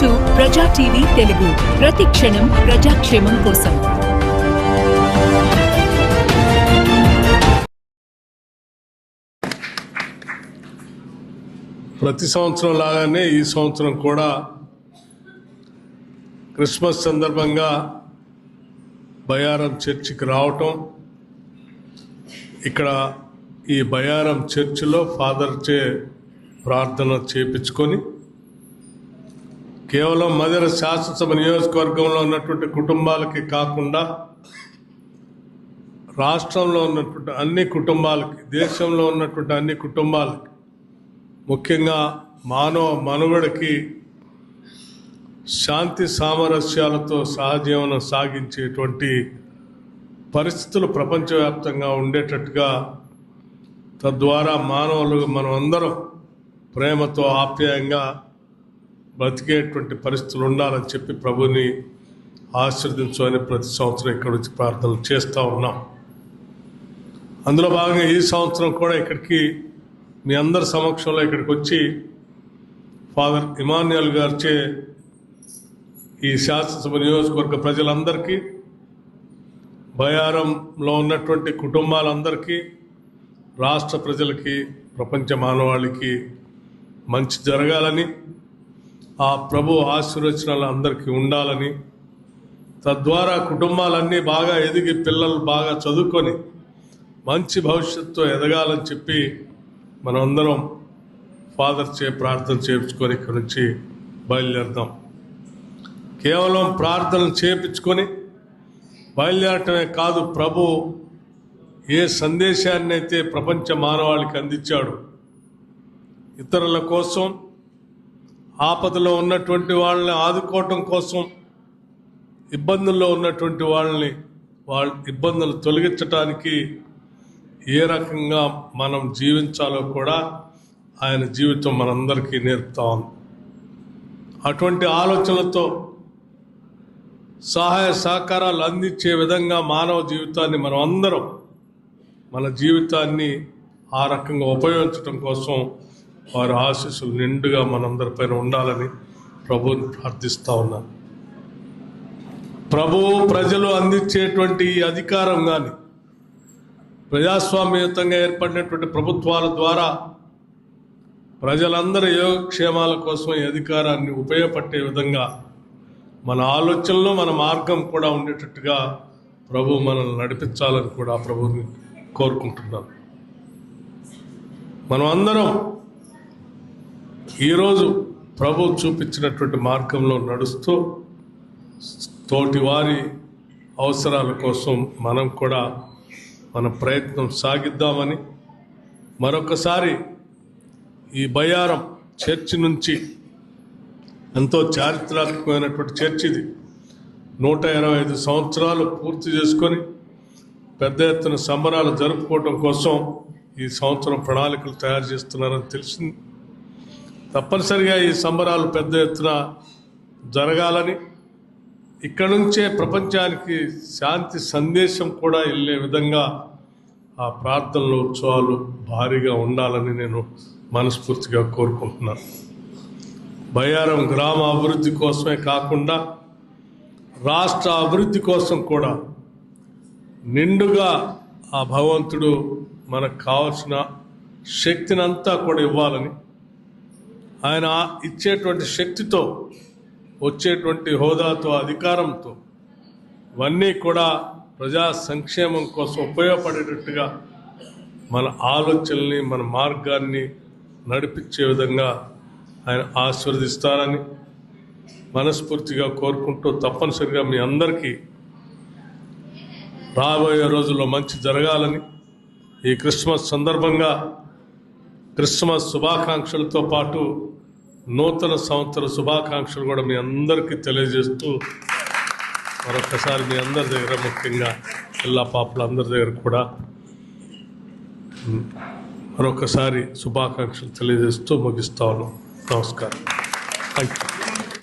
To ప్రజా TV Telugu. ప్రతి క్షణం ప్రజాక్షేమం కోసం. ప్రతి సంవత్సరం లాగానే ఈ సంవత్సరం కూడా క్రిస్మస్ సందర్భంగా బయారం చర్చికి రావటం ఇక్కడ ఈ బయారం చర్చిలో ఫాదర్ చే ప్రార్థన చేపించుకొని కేవలం మదర శాసనసభ నియోజకవర్గంలో ఉన్నటువంటి కుటుంబాలకి కాకుండా రాష్ట్రంలో ఉన్నటువంటి అన్ని కుటుంబాలకి దేశంలో ఉన్నటువంటి అన్ని కుటుంబాలకి ముఖ్యంగా మానవ మనుగడకి శాంతి సామరస్యాలతో సహజీవనం సాగించేటువంటి పరిస్థితులు ప్రపంచవ్యాప్తంగా ఉండేటట్టుగా తద్వారా మానవులు మనం అందరం ప్రేమతో ఆప్యాయంగా బ్రతికేటువంటి పరిస్థితులు ఉండాలని చెప్పి ప్రభుని ఆశీర్దించమని ప్రతి సంవత్సరం ఇక్కడ వచ్చి ప్రార్థనలు చేస్తూ ఉన్నాం. అందులో భాగంగా ఈ సంవత్సరం కూడా ఇక్కడికి మీ అందరి సమక్షంలో ఇక్కడికి వచ్చి ఫాదర్ ఇమాన్యుయల్ గారిచే ఈ శాసనసభ నియోజకవర్గ ప్రజలందరికీ బయారంలో ఉన్నటువంటి కుటుంబాలందరికీ రాష్ట్ర ప్రజలకి ప్రపంచ మానవాళికి మంచి జరగాలని ఆ ప్రభు ఆశీర్వచనాలు అందరికీ ఉండాలని తద్వారా కుటుంబాలన్నీ బాగా ఎదిగి పిల్లలు బాగా చదువుకొని మంచి భవిష్యత్తు ఎదగాలని చెప్పి మనమందరం ఫాదర్ చే ప్రార్థన చేయించుకొని ఇక్కడి నుంచి బయలుదేరుదాం. కేవలం ప్రార్థన చేయించుకొని బయలుదేరటమే కాదు ప్రభు ఏ సందేశాన్ని అయితే ప్రపంచ మానవాళికి అందించాడు ఇతరుల కోసం ఆపదలో ఉన్నటువంటి వాళ్ళని ఆదుకోవటం కోసం ఇబ్బందుల్లో ఉన్నటువంటి వాళ్ళని వాళ్ళ ఇబ్బందులు తొలగించటానికి ఏ రకంగా మనం జీవించాలో కూడా ఆయన జీవితం మనందరికీ నేర్పుతా ఉంది. అటువంటి ఆలోచనలతో సహాయ సహకారాలు అందించే విధంగా మానవ జీవితాన్ని మనం అందరం మన జీవితాన్ని ఆ రకంగా ఉపయోగించడం కోసం వారి ఆశీస్సులు నిండుగా మనందరిపైన ఉండాలని ప్రభువుని ప్రార్థిస్తూ ఉన్నాను ప్రభు ప్రజలు అందించేటువంటి అధికారం కానీ ప్రజాస్వామ్యయుతంగా ఏర్పడినటువంటి ప్రభుత్వాల ద్వారా ప్రజలందరి యోగక్షేమాల కోసం ఈ అధికారాన్ని ఉపయోగపట్టే విధంగా మన ఆలోచనలో మన మార్గం కూడా ఉండేటట్టుగా ప్రభు మనల్ని నడిపించాలని కూడా ప్రభుని కోరుకుంటున్నాను మనం అందరం ఈరోజు ప్రభు చూపించినటువంటి మార్గంలో నడుస్తూ తోటి వారి అవసరాల కోసం మనం కూడా మన ప్రయత్నం సాగిద్దామని మరొకసారి ఈ బయారం చర్చి నుంచి ఎంతో చారిత్రాత్మకమైనటువంటి చర్చ్ ఇది. నూట ఇరవై ఐదు సంవత్సరాలు పూర్తి చేసుకొని పెద్ద ఎత్తున సంబరాలు జరుపుకోవడం కోసం ఈ సంవత్సరం ప్రణాళికలు తయారు చేస్తున్నారని తెలిసింది. తప్పనిసరిగా ఈ సంబరాలు పెద్ద ఎత్తున జరగాలని ఇక్కడ నుంచే ప్రపంచానికి శాంతి సందేశం కూడా వెళ్ళే విధంగా ఆ ప్రార్థనలు ఉత్సవాలు భారీగా ఉండాలని నేను మనస్ఫూర్తిగా కోరుకుంటున్నాను. బయ్యారం గ్రామ అభివృద్ధి కోసమే కాకుండా రాష్ట్ర అభివృద్ధి కోసం కూడా నిండుగా ఆ భగవంతుడు మనకు కావాల్సిన శక్తినంతా కూడా ఇవ్వాలని ఆయన ఇచ్చేటువంటి శక్తితో వచ్చేటువంటి హోదాతో అధికారంతో ఇవన్నీ కూడా ప్రజా సంక్షేమం కోసం ఉపయోగపడేటట్టుగా మన ఆలోచనల్ని మన మార్గాన్ని నడిపించే విధంగా ఆయన ఆశీర్వదిస్తారని మనస్ఫూర్తిగా కోరుకుంటూ తప్పనిసరిగా మీ అందరికీ రాబోయే రోజుల్లో మంచి జరగాలని ఈ క్రిస్మస్ సందర్భంగా క్రిస్మస్ శుభాకాంక్షలతో పాటు నూతన సంవత్సర శుభాకాంక్షలు కూడా మీ అందరికీ తెలియజేస్తూ మరొకసారి మీ అందరి దగ్గర ముఖ్యంగా పిల్ల పాపల అందరి దగ్గర కూడా మరొకసారి శుభాకాంక్షలు తెలియజేస్తూ ముగిస్తా ఉన్నాం. నమస్కారం. Thank you